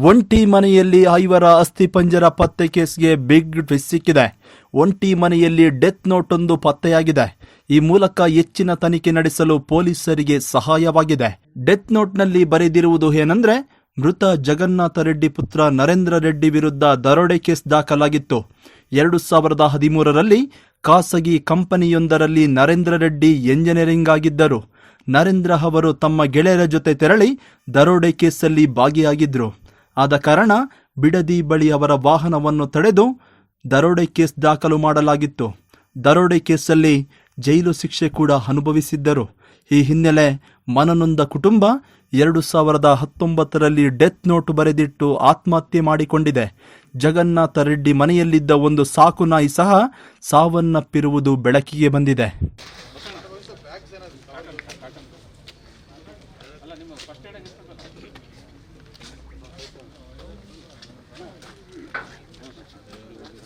ಒಂಟಿ ಮನೆಯಲ್ಲಿ ಐವರ ಅಸ್ಥಿಪಂಜರ ಪತ್ತೆ ಕೇಸ್ಗೆ ಬಿಗ್ ಟ್ವಿಸ್ಟ್ ಸಿಕ್ಕಿದೆ. ಒಂಟಿ ಮನೆಯಲ್ಲಿ ಡೆತ್ ನೋಟ್ ಒಂದು ಪತ್ತೆಯಾಗಿದೆ. ಈ ಮೂಲಕ ಹೆಚ್ಚಿನ ತನಿಖೆ ನಡೆಸಲು ಪೊಲೀಸರಿಗೆ ಸಹಾಯವಾಗಿದೆ. ಡೆತ್ ನೋಟ್ನಲ್ಲಿ ಬರೆದಿರುವುದು ಏನಂದ್ರೆ, ಮೃತ ಜಗನ್ನಾಥ ರೆಡ್ಡಿ ಪುತ್ರ ನರೇಂದ್ರ ರೆಡ್ಡಿ ವಿರುದ್ಧ ದರೋಡೆ ಕೇಸ್ ದಾಖಲಾಗಿತ್ತು. ಎರಡು ಸಾವಿರದ ಹದಿಮೂರರಲ್ಲಿ ಖಾಸಗಿ ಕಂಪನಿಯೊಂದರಲ್ಲಿ ನರೇಂದ್ರ ರೆಡ್ಡಿ ಎಂಜಿನಿಯರಿಂಗ್ ಆಗಿದ್ದರು. ನರೇಂದ್ರ ಅವರು ತಮ್ಮ ಗೆಳೆಯರ ಜೊತೆ ತೆರಳಿ ದರೋಡೆ ಕೇಸಲ್ಲಿ ಭಾಗಿಯಾಗಿದ್ರು. ಆದ ಕಾರಣ ಬಿಡದಿ ಬಳಿ ಅವರ ವಾಹನವನ್ನು ತಡೆದು ದರೋಡೆ ಕೇಸ್ ದಾಖಲು ಮಾಡಲಾಗಿತ್ತು. ದರೋಡೆ ಕೇಸಲ್ಲಿ ಜೈಲು ಶಿಕ್ಷೆ ಕೂಡ ಅನುಭವಿಸಿದ್ದರು. ಈ ಹಿನ್ನೆಲೆ ಮನನೊಂದ ಕುಟುಂಬ ಎರಡು ಸಾವಿರದ ಹತ್ತೊಂಬತ್ತರಲ್ಲಿ ಡೆತ್ ನೋಟ್ ಬರೆದಿಟ್ಟು ಆತ್ಮಹತ್ಯೆ ಮಾಡಿಕೊಂಡಿದೆ. ಜಗನ್ನಾಥ ರೆಡ್ಡಿ ಮನೆಯಲ್ಲಿದ್ದ ಒಂದು ಸಾಕು ನಾಯಿ ಸಹ ಸಾವನ್ನಪ್ಪಿರುವುದು ಬೆಳಕಿಗೆ ಬಂದಿದೆ.